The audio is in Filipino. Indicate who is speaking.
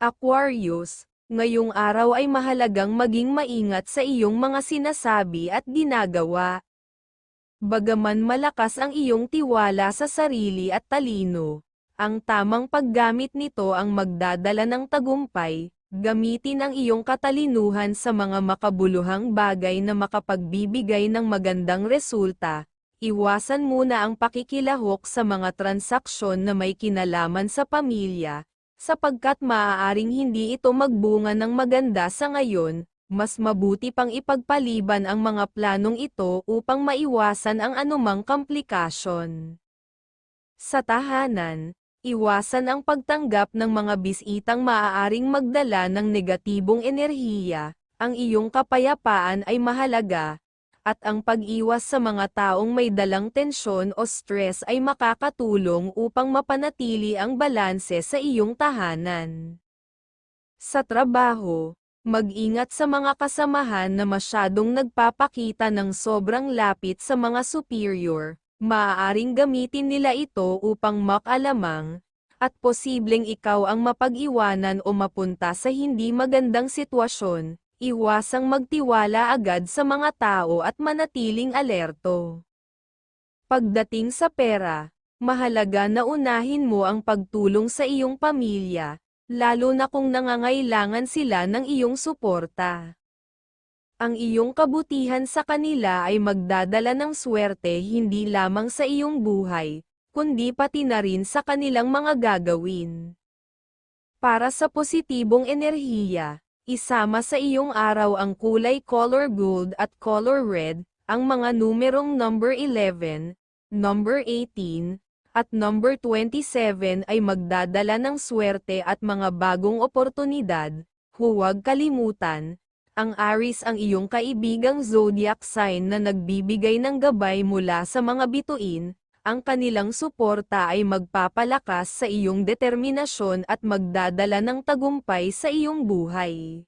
Speaker 1: Aquarius, ngayong araw ay mahalagang maging maingat sa iyong mga sinasabi at ginagawa. Bagaman malakas ang iyong tiwala sa sarili at talino, ang tamang paggamit nito ang magdadala ng tagumpay, gamitin ang iyong katalinuhan sa mga makabuluhang bagay na makapagbibigay ng magandang resulta, iwasan muna ang pakikilahok sa mga transaksyon na may kinalaman sa pamilya, sapagkat maaaring hindi ito magbunga ng maganda sa ngayon, mas mabuti pang ipagpaliban ang mga planong ito upang maiwasan ang anumang komplikasyon. Sa tahanan, iwasan ang pagtanggap ng mga bisitang maaaring magdala ng negatibong enerhiya, ang iyong kapayapaan ay mahalaga, at ang pag-iwas sa mga taong may dalang tensyon o stress ay makakatulong upang mapanatili ang balanse sa iyong tahanan. Sa trabaho, mag-ingat sa mga kasamahan na masyadong nagpapakita ng sobrang lapit sa mga superior, maaaring gamitin nila ito upang makalamang, at posibleng ikaw ang mapag-iwanan o mapunta sa hindi magandang sitwasyon, iwasang magtiwala agad sa mga tao at manatiling alerto. Pagdating sa pera, mahalaga na unahin mo ang pagtulong sa iyong pamilya, lalo na kung nangangailangan sila ng iyong suporta. Ang iyong kabutihan sa kanila ay magdadala ng swerte hindi lamang sa iyong buhay, kundi pati na rin sa kanilang mga gagawin. Para sa positibong enerhiya, isama sa iyong araw ang kulay color gold at color red, ang mga numerong number 11, number 18, at number 27 ay magdadala ng swerte at mga bagong oportunidad, huwag kalimutan, ang Aries ang iyong kaibigang zodiac sign na nagbibigay ng gabay mula sa mga bituin, ang kanilang suporta ay magpapalakas sa iyong determinasyon at magdadala ng tagumpay sa iyong buhay.